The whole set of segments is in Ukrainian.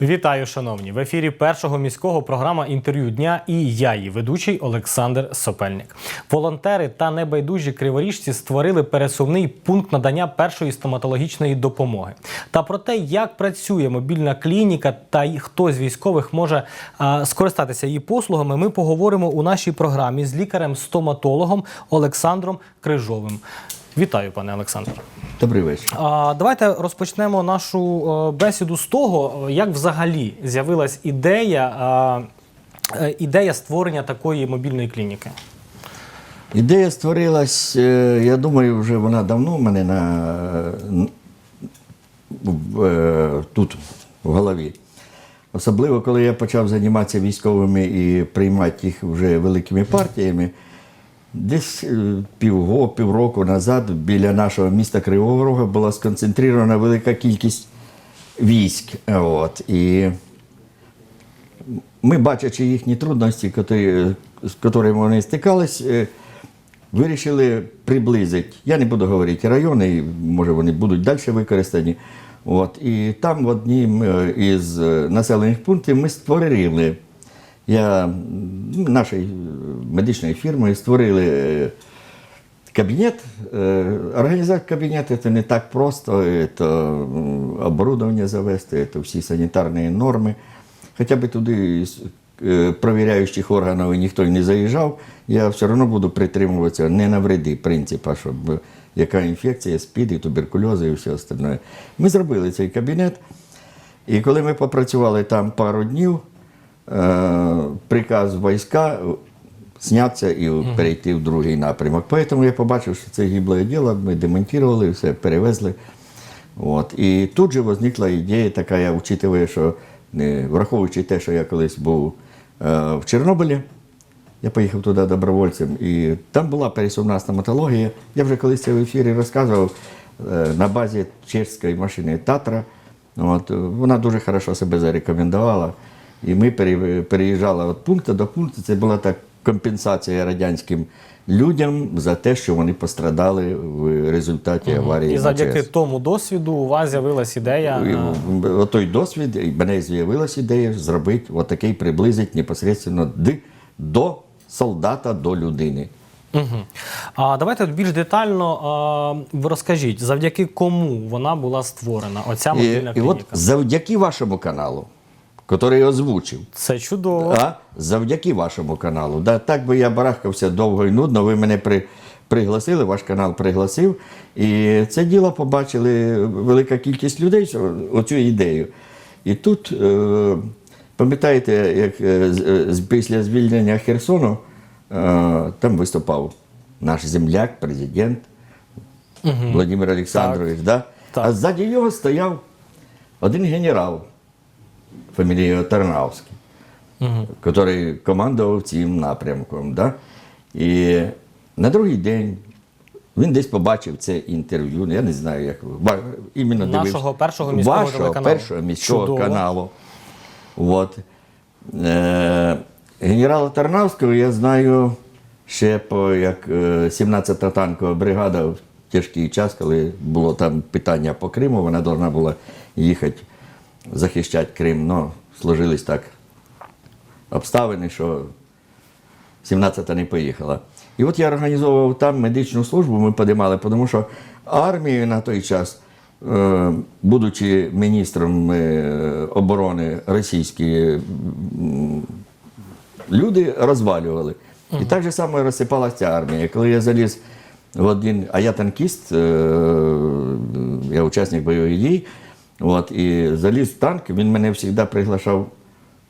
Вітаю, шановні! В ефірі першого міського програма інтерв'ю дня і я, її ведучий Олександр Сопельник. Волонтери та небайдужі криворіжці створили пересувний пункт надання першої стоматологічної допомоги. Та про те, як працює мобільна клініка та хто з військових може а, скористатися її послугами, ми поговоримо у нашій програмі з лікарем-стоматологом Олександром Крижовим. Вітаю, пане Олександре. Добрий вечір. А, Давайте розпочнемо нашу е, бесіду з того, е, як взагалі з'явилась ідея, е, ідея створення такої мобільної клініки. Ідея створилась, я думаю, вже вона давно в мене на, тут в голові. Особливо, коли я почав займатися військовими і приймати їх вже великими партіями. Десь е, півго, півроку назад біля нашого міста Кривого Рога була сконцентрована велика кількість військ. От, і ми, бачачи їхні трудності, з якими вони стикались, е, вирішили приблизити. Я не буду говорити райони, може вони будуть далі використані. От, і там в однім е, із е, населених пунктів ми створили. Я нашої медичної фірми створили е, кабінет. Е, Організувати кабінет це не так просто, це оборудовання завести, це всі санітарні норми. Хоча б туди е, провіряючих органів ніхто не заїжджав, я все одно буду притримуватися не навреди принципу, щоб яка інфекція, спід, і туберкульоз і все остальне. Ми зробили цей кабінет. І коли ми попрацювали там пару днів, е, приказ війська знятися і перейти в другий напрямок. Тому я побачив, що це гібле діло, ми демонтували, все перевезли. От. І тут же возникла ідея така, я учитывая, що не, враховуючи те, що я колись був е, в Чорнобилі, я поїхав туди добровольцем, і там була пересувна стоматологія. Я вже колись це в ефірі розказував е, на базі чеської машини Татра. От, вона дуже хорошо себе зарекомендувала. І ми переїжджали від пункту до пункту. Це була так компенсація радянським людям за те, що вони пострадали в результаті аварії. І завдяки тому досвіду у вас з'явилась ідея. І в- Отой досвід, і мене з'явилася ідея зробити отакий приблизить непосередньо до солдата, до людини. Мгм. А давайте більш детально ви розкажіть, завдяки кому вона була створена, оця І, мобільна і клініка. от завдяки вашому каналу, який озвучив, Це чудово. а, завдяки вашому каналу. Да, так би я барахкався довго і нудно, ви мене при, пригласили, ваш канал пригласив. І це діло побачили велика кількість людей, оцю ідею. І тут, е, пам'ятаєте, як е, е, після звільнення Херсону там виступав наш земляк, президент Владимир Олександрович. Да? Так. А ззаді його стояв один генерал, фамілією Тарнавський, який командував цим напрямком. Да? І на другий день він десь побачив це інтерв'ю. ну, Я не знаю, як іменно Нашого першого міського Вашого телеканалу. першого міського Чудово. каналу. От. Е, генерала Тарнавського я знаю ще по як е, 17-та танкова бригада в тяжкий час, коли було там питання по Криму, вона повинна була їхати захищати Крим. Ну, сложились так обставини, що 17-та не поїхала. І от я організовував там медичну службу, ми подимали, тому що армію на той час, е, будучи міністром е, оборони російської, люди розвалювали. І так же само розсипалася армія. Коли я заліз в один, а я танкіст, е, я учасник бойових дій, от, і заліз в танк, він мене завжди приглашав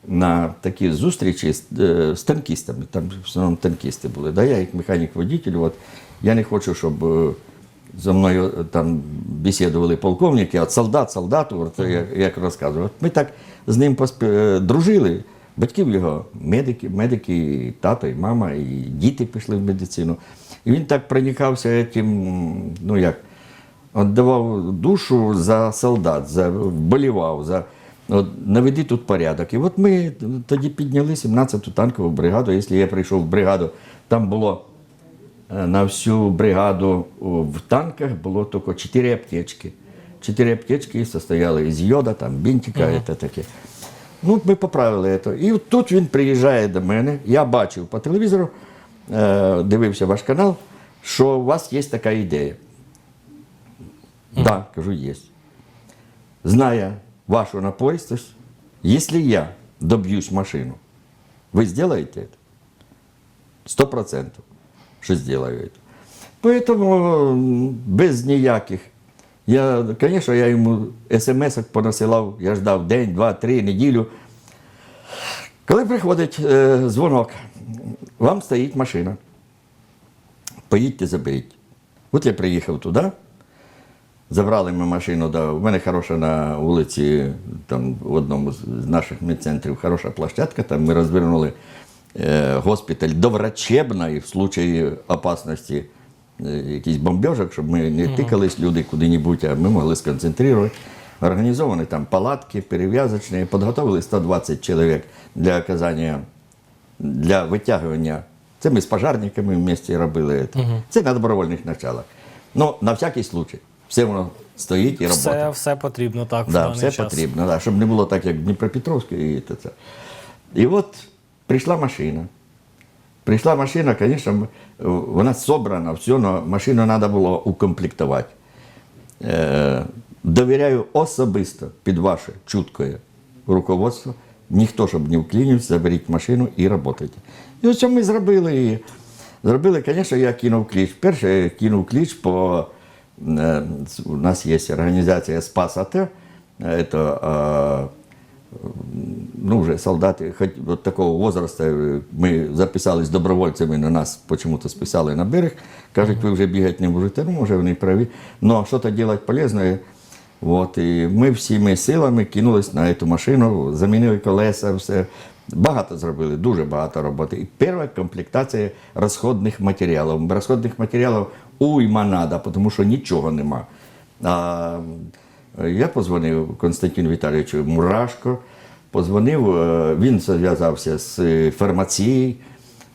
на такі зустрічі з, е, з танкістами. Там в основному танкісти були. Да? Я як механік-водитель, от, я не хочу, щоб е, зі мною е, там бесідували полковники, а от солдат, солдату, от, як, як розказував. Ми так з ним посп... дружили. Батьків його медики, медики, і тато, і мама, і діти пішли в медицину. І він так проникався тим, ну як, віддавав душу за солдат, за, вболівав, за от, наведи тут порядок. І от ми тоді підняли 17-ту танкову бригаду. Якщо я прийшов в бригаду, там було е, на всю бригаду в танках було тільки 4 аптечки. Чотири аптечки состояли із йода, там бінтика, це таке. Ну, ми поправили це. І тут він приїжджає до мене. Я бачив по телевізору, е, дивився ваш канал, що у вас є така ідея. Так, да, кажу, є. Зная вашу напористость, если я добьюсь машину, вы сделаете это? Сто процентов, что сделаю это. Поэтому м, без ніяких. Я, звісно, я йому смс понасилав, я ждав день, два, три, неділю. Коли приходить е, дзвонок, вам стоїть машина. Поїдьте, заберіть. От я приїхав туди, Забрали ми машину, да, у мене хороша на вулиці, там в одному з наших медцентрів хороша площадка, там ми розвернули е, госпіталь доврачебний в случаї опасності е, якихось бомбежок, щоб ми не тикались люди куди-небудь, а ми могли сконцентрувати. Організовані там палатки, перев'язочні, підготовили 120 чоловік для оказання, для витягування. Це ми з пожарниками в місті робили. Це, це на добровольних началах. Ну, на всякий случай. Все воно стоїть і Все, працює. все потрібно так в Да, даний все час. потрібно, да, щоб не було так, як в Дніпропетровську і це. І от прийшла машина. Прийшла машина, звісно, вона собрана, все, але машину треба було укомплектувати. Е, довіряю особисто під ваше чуткое руководство. Ніхто, щоб не вклинився, заберіть машину і працюйте. І ось що ми зробили. Зробили, звісно, я кинув кліч. Перше я кинув кліч по. е, У нас є організація Спас АТ. Это, е, ну, уже солдаты хоть, вот такого возраста, э, мы записались добровольцями, на нас почему-то списали на берег. Кажуть, ви вже бігати не можете, ну, може, вони праві. Но що-то делать полезное. Вот, і ми всіми силами кинулись на цю машину, замінили колеса, все. Багато зробили, дуже багато роботи. І перша комплектація розходних матеріалів. Розходних матеріалів уйма надо, тому що нічого нема. А, я позвонив Константину Віталійовичу Мурашко, позвонив, е, він зв'язався з е, фармацією,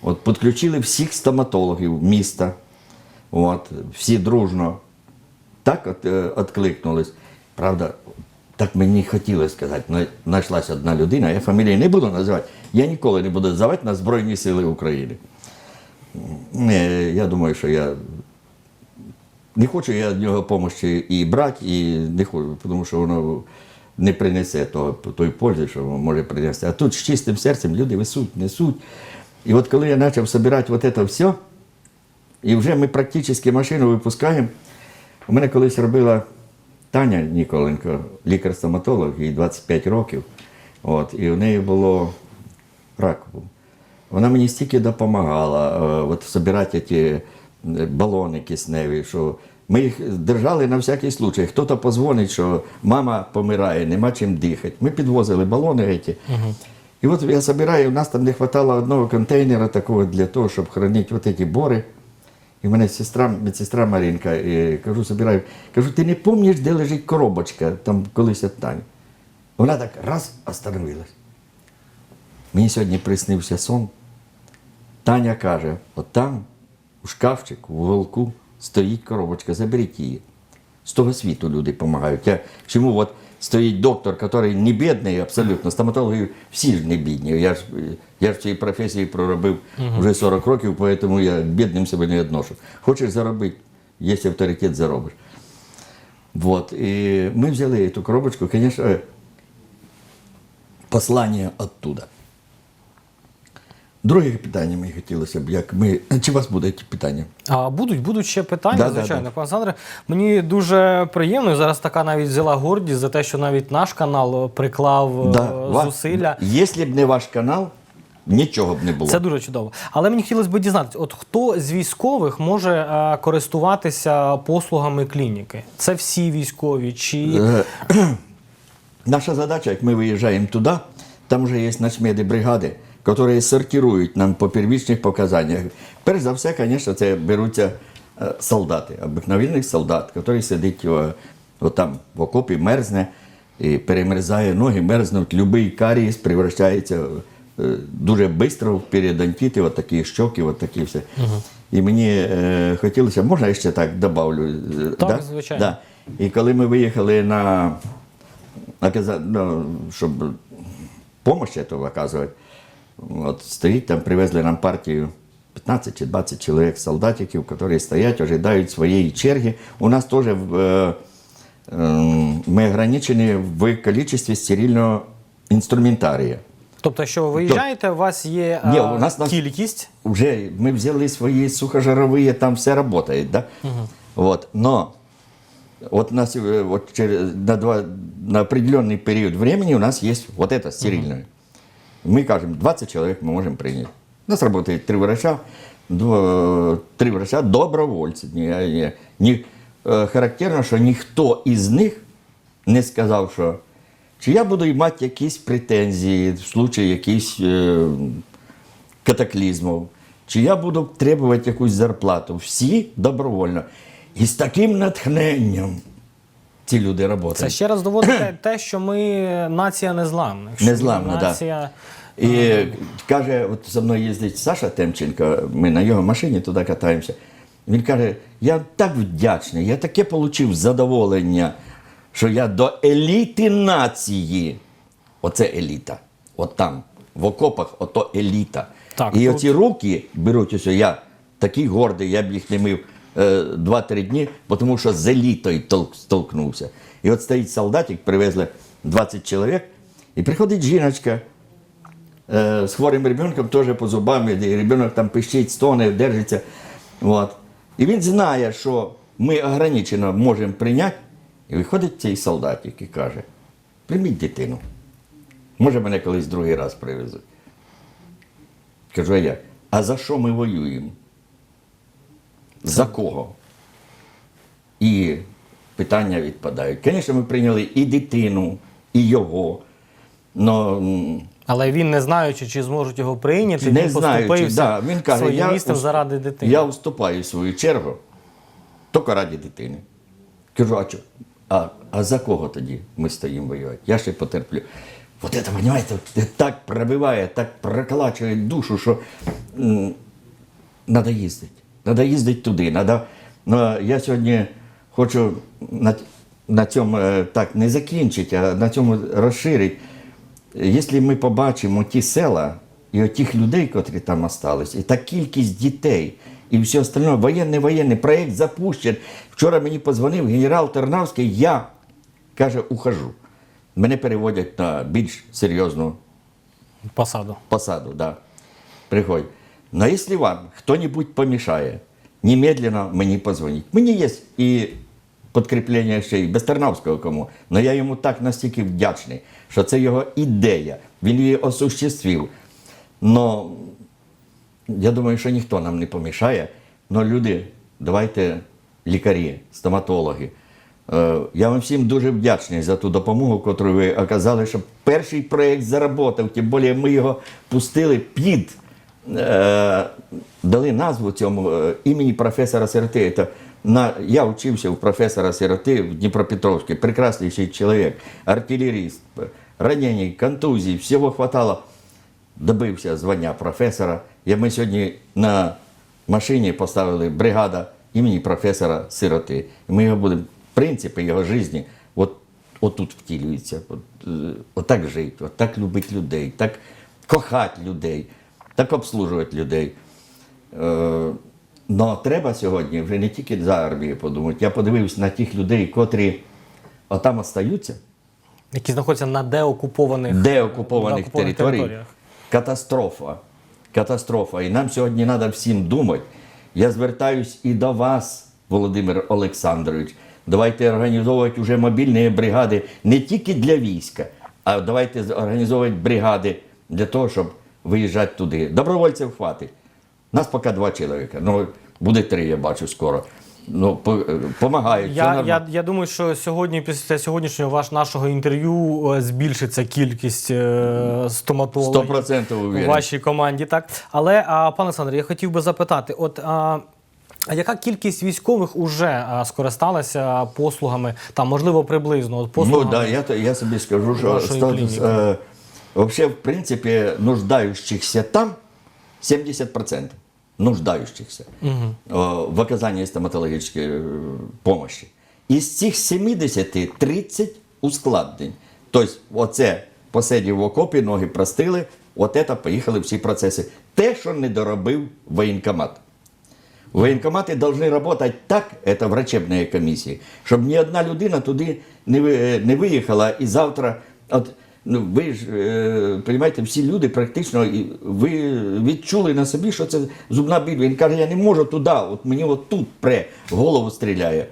от, підключили всіх стоматологів міста, от, всі дружно так от, е, відкликнулись. Правда, так мені хотілося сказати, але знайшлася одна людина, я фамілії не буду називати, я ніколи не буду називати на Збройні Сили України. Не, я думаю, що я не хочу я від нього допомоги і брати, і не хочу, тому що воно не принесе того, той пользи, що воно може принести. А тут з чистим серцем люди висуть, несуть. І от коли я почав збирати вот це все, і вже ми практично машину випускаємо. У мене колись робила Таня Ніколенко, лікар-стоматолог, їй 25 років. От, і в неї було рак. Вона мені стільки допомагала е, от, збирати ті е, балони кисневі, що ми їх держали на всякий случай. Хто-то позвонить, що мама помирає, нема чим дихати. Ми підвозили балони. Ці. І от я збираю, у нас там не вистачало одного контейнера такого для того, щоб хранити ці бори. І в мене сестра, медсестра Марінка, і кажу, собираю, кажу, ти не пам'ятаєш, де лежить коробочка, там колись от. Вона так раз остановилась. Мені сьогодні приснився сон. Таня каже: от там, у шкафчику, в уголку, стоїть коробочка, заберіть її. З того світу люди допомагають. Я, чому от стоїть доктор, який не бідний абсолютно, стоматологи всі ж не бідні. Я ж, я ж в цій професії проробив вже 40 років, тому я бідним себе не відношу. Хочеш заробити, є авторитет, заробиш. Вот. І ми взяли цю коробочку, звісно, послання оттуда. Друге питання мені хотілося б, як ми. Чи у вас будуть питання? А будуть, будуть ще питання, Да, да, звичайно, да. пане Олександре. Мені дуже приємно. і Зараз така навіть взяла гордість за те, що навіть наш канал приклав Да, е, зусилля. Якщо б не ваш канал, нічого б не було. Це дуже чудово. Але мені хотілося б дізнатися, от хто з військових може е, користуватися послугами клініки? Це всі військові чи Е, Наша задача, як ми виїжджаємо туди, там вже є начмеди бригади, які сортують нам по первічних показаннях. Перш за все, звісно, це беруться е, солдати, обикновенний солдат, який сидить о, отам в окопі, мерзне і перемерзає ноги, мерзнуть. Любий карієс превращається е, дуже швидко в періодонтіти, от такі щоки, от такі все. І мені е, хотілося, можна я ще так добавлю? е, Так, звичайно. Да. І коли ми виїхали на, на ну, щоб помощь эту оказывать. От стоїть там, привезли нам партію 15 чи 20 чоловік солдатиків, які стоять, ожидають своєї черги. У нас теж в, е, е, ми ограничені в кількості стерильного інструментарія. Тобто, якщо ви виїжджаєте, у вас є Ні, а, у нас- нас- кількість. Вже ми взяли свої сухожирові, там все працює. Да? Вот. Но вот у нас э, вот через, на, два, на определенный период времени у нас есть вот это стерильное. Мы кажем, 20 человек мы можем принять. У нас работает три врача, три врача добровольці. Не, е, характерно, що ніхто із них не сказав, що чи я буду мати якісь претензії в случаї якихось е, катаклізмів, чи я буду требувати якусь зарплату. Всі добровольно. І з таким натхненням ці люди працюють. Це ще раз доводить те, що ми нація незламна. Незламна, да. нація... І каже, от зі мною їздить Саша Темченко, ми на його машині туди катаємося. Він каже: я так вдячний, я таке отримав задоволення, що я до еліти нації. Оце еліта. От там, в окопах, ото еліта. Так, І тут- оці руки беруть ось, я такий гордий, я б їх не мив е, 2-3 дні, тому що з елітою столкнувся. І от стоїть солдатик, привезли 20 чоловік, і приходить жіночка е, з хворим ребенком, теж по зубам, і ребенок там пищить, стоне, держиться. От. І він знає, що ми ограничено можемо прийняти. І виходить цей солдатик і каже: прийміть дитину. Може, мене колись другий раз привезуть. Кажу, як? А за що ми воюємо? За кого? І питання відпадають. Звісно, ми прийняли і дитину, і його. Но, Але він, не знаючи, чи зможуть його прийняти, не він знаючи, поступився да, він каже, своїм я, містом заради дитини. я уступаю свою чергу, тільки раді дитини. Кажу, а, чо? а, а за кого тоді ми стоїмо воювати? Я ще потерплю. Понимаете, це так пробиває, так проколачує душу, що треба їздити. Треба їздити туди. Надо... Ну, я сьогодні хочу на, на цьому е, так не закінчити, а на цьому розширити. Якщо ми побачимо ті села і тих людей, котрі там остались, і та кількість дітей, і все остальне, воєнний, воєнний, проєкт запущений. Вчора мені позвонив генерал Тернавський, я, каже, ухожу. Мене переводять на більш серйозну посаду. посаду, да. Приходь. Но если вам кто-нибудь помешает, немедленно мені позвонить. Мені є і підкріплення ще й без Тернавського кому, але я йому так настільки вдячний, що це його ідея, він її осуществив. Но я думаю, що ніхто нам не помішає. Но люди, давайте лікарі, стоматологи. Е, Я вам всім дуже вдячний за ту допомогу, яку ви оказали, щоб перший проєкт заработав. Тим більше ми його пустили під, е, дали назву цьому е, імені професора Сироти. На, я вчився у професора Сироти в Дніпропетровській, прекрасніший чоловік, артилеріст, ранені, контузії, всього хватало добився звання професора. І ми сьогодні на машині поставили бригада імені професора Сироти. І ми його будемо, принципи його житті, от, отут втілюються. От, е, отак жити, отак любити людей, так кохати людей, так обслужувати людей. Е, Но треба сьогодні вже не тільки за армію подумати. Я подивився на тих людей, котрі отам остаються, Які знаходяться на деокупованих, деокупованих деокупованих територій. територіях. Катастрофа. Катастрофа. І нам сьогодні треба всім думати. Я звертаюсь і до вас, Володимир Олександрович. Давайте організовувати вже мобільні бригади не тільки для війська, а давайте організовувати бригади для того, щоб виїжджати туди. Добровольців хватить. Нас поки два чоловіка. Ну, буде три, я бачу скоро. Ну, допомагають. Я, я, я думаю, що сьогодні, після сьогоднішнього ваш нашого інтерв'ю е, збільшиться кількість е, стоматологів 100% у вашій команді. Так, але а, пане Олександре, я хотів би запитати: от а, яка кількість військових уже а, скористалася послугами, там можливо приблизно от Ну да, я, я собі скажу, що статус, е, вообще, в принципі, нуждаючихся там 70% нуждаючихся о, в оказании стоматологічної е, помощи. Із цих 70 30 ускладнень. Тобто, оце посидів в окопі, ноги простили, от це поїхали всі процеси. Те, що не доробив воєнкомат. Воєнкомати повинні працювати так, це врачебні комісії, щоб ні одна людина туди не виїхала і завтра. От, ну, ви ж е, розумієте, всі люди практично ви відчули на собі, що це зубна біль. Він каже, я не можу туди, от мені от тут пре, голову стріляє.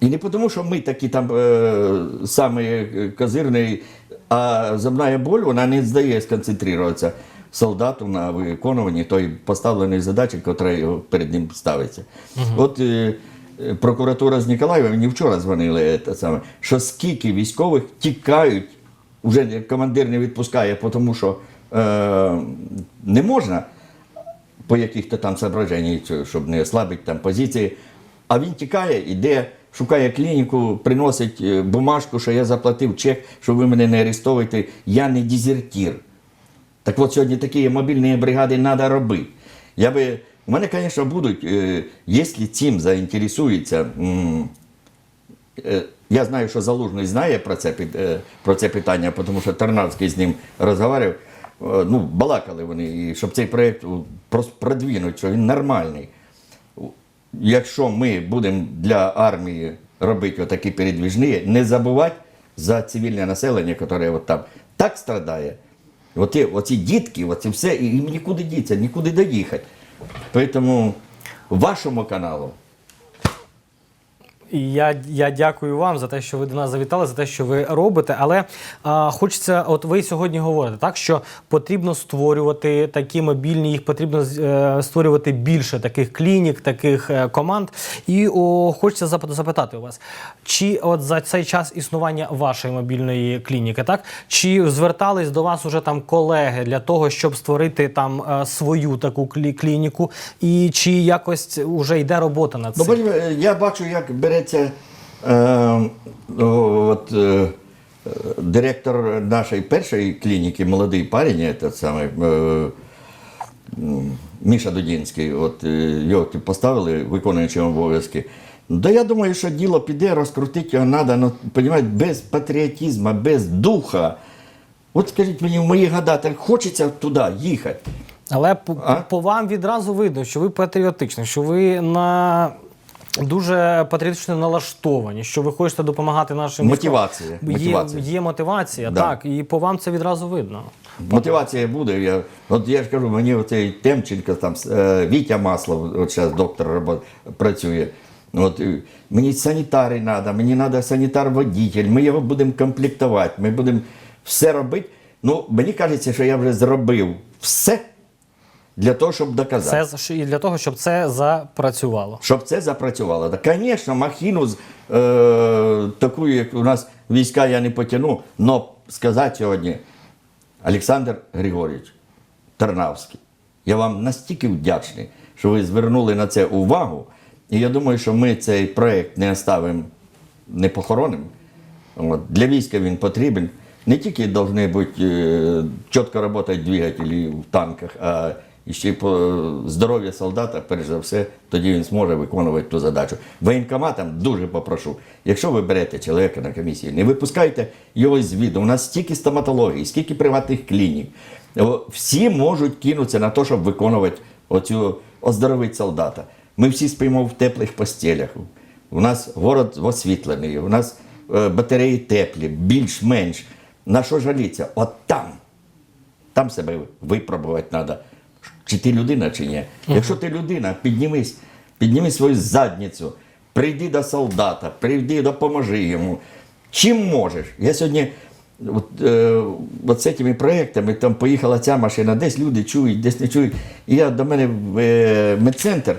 І не тому, що ми такі там е, самі козирні, а зубна боль вона не здає сконцентруватися солдату на виконуванні тої поставленої задачі, яка перед ним ставиться. От е, е, прокуратура з Ніколаєва мені вчора дзвонили, те саме, що скільки військових тікають, вже командир не відпускає, тому що е, не можна по яких-то там соображеннях, щоб не ослабити там позиції. А він тікає, іде, шукає клініку, приносить е, бумажку, що я заплатив чек, що ви мене не арестовуєте, я не дезертир. Так от сьогодні такі мобільні бригади треба робити. Я би, у мене, звісно, будуть, е, якщо цим заінтересується. Е, Я знаю, що Залужний знає про це, е, про це питання, тому що Тарнавський з ним розмовляв. Е, Ну, балакали вони, і щоб цей проєкт продвинути, що він нормальний. Якщо ми будемо для армії робити отакі передвіжні, не забувати за цивільне населення, яке от там так страдає. Оті, оці дітки, оці все, і їм нікуди діться, нікуди доїхати. Тому вашому каналу І я, я дякую вам за те, що ви до нас завітали, за те, що ви робите. Але а, хочеться, от ви сьогодні говорите, так що потрібно створювати такі мобільні, їх потрібно е, створювати більше таких клінік, таких е, команд. І о, хочеться запит- запитати у вас, чи от за цей час існування вашої мобільної клініки, так чи звертались до вас уже там колеги для того, щоб створити там е, свою таку клі- клініку, і чи якось вже йде робота над Ну, цим? е, я бачу, як береться е, о, от, е, директор нашої першої клініки, молодий парень, этот самий, е, Міша Дудінський, от, е, його поставили виконуючим обов'язки. Да я думаю, що діло піде, розкрутити його треба, ну, понімаєте, без патріотизму, без духа. От скажіть мені, в мої года так хочеться туди їхати. Але по, по вам відразу видно, що ви патріотичні, що ви на дуже патріотично налаштовані, що ви хочете допомагати нашим Мотивація, військовим. мотивація. Є, є мотивація, Да. так, і по вам це відразу видно. Мотивація буде. Я, от я ж кажу, мені оцей Темченко, там, е, Вітя Маслов, от зараз доктор працює. От, мені санітари треба, мені треба санітар-водитель, ми його будемо комплектувати, ми будемо все робити. Ну, мені кажеться, що я вже зробив все для того, щоб доказати. Це і для того, щоб це запрацювало. Щоб це запрацювало. Так, звісно, махіну з, е, таку, як у нас війська, я не потягну, але сказати сьогодні, Олександр Григорійович Тарнавський, я вам настільки вдячний, що ви звернули на це увагу. І я думаю, що ми цей проєкт не оставимо не похоронимо. От. Для війська він потрібен. Не тільки повинні бути е, чітко працювати двигателі в танках, а і ще й по здоров'я солдата, перш за все, тоді він зможе виконувати ту задачу. Воєнкоматам дуже попрошу, якщо ви берете чоловіка на комісію, не випускайте його з віду. У нас стільки стоматології, скільки приватних клінік. Всі можуть кинутися на те, щоб виконувати оцю оздоровити солдата. Ми всі спимо в теплих постелях. У нас город освітлений, у нас е, батареї теплі, більш-менш. На що жаліться? От там. Там себе випробувати треба. Чи ти людина, чи ні. Якщо ти людина, піднімись, підніми свою задницю, прийди до солдата, прийди, допоможи йому. Чим можеш? Я сьогодні от, е, от з цими проєктами там поїхала ця машина, десь люди чують, десь не чують. І я до мене в е, медцентр,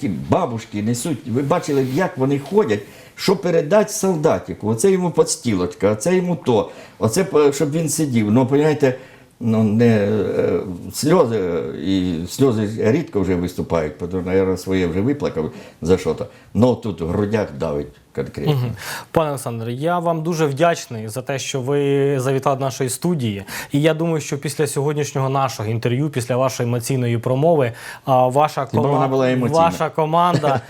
ці бабушки несуть, ви бачили, як вони ходять, що передати солдатику. Оце йому подстілочка, оце йому то, оце щоб він сидів. Ну, розумієте, ну, не, е, сльози, і сльози рідко вже виступають, тому що своє вже виплакав за що то. Ну тут в грудях давить. Конкретно. Пане Олександре, я вам дуже вдячний за те, що ви завітали до нашої студії. І я думаю, що після сьогоднішнього нашого інтерв'ю, після вашої емоційної промови, ваша, вона була ваша команда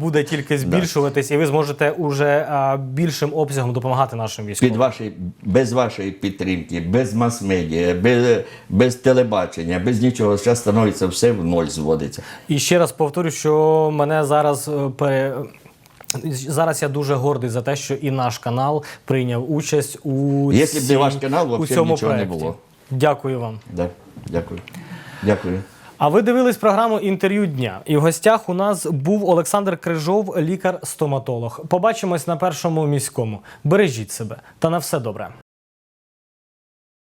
буде тільки збільшуватись, і ви зможете уже більшим обсягом допомагати нашим військовим. Під вашої, без вашої підтримки, без мас-медіа, без, без телебачення, без нічого, зараз становиться все в ноль зводиться. І ще раз повторю, що мене зараз е, пере. Зараз я дуже гордий за те, що і наш канал прийняв участь у, Якщо б не ваш канал, у цьому нічого не було. Дякую вам. Да, дякую. Дякую. А ви дивились програму інтерв'ю дня. І в гостях у нас був Олександр Крижов, лікар-стоматолог. Побачимось на першому міському. Бережіть себе та на все добре.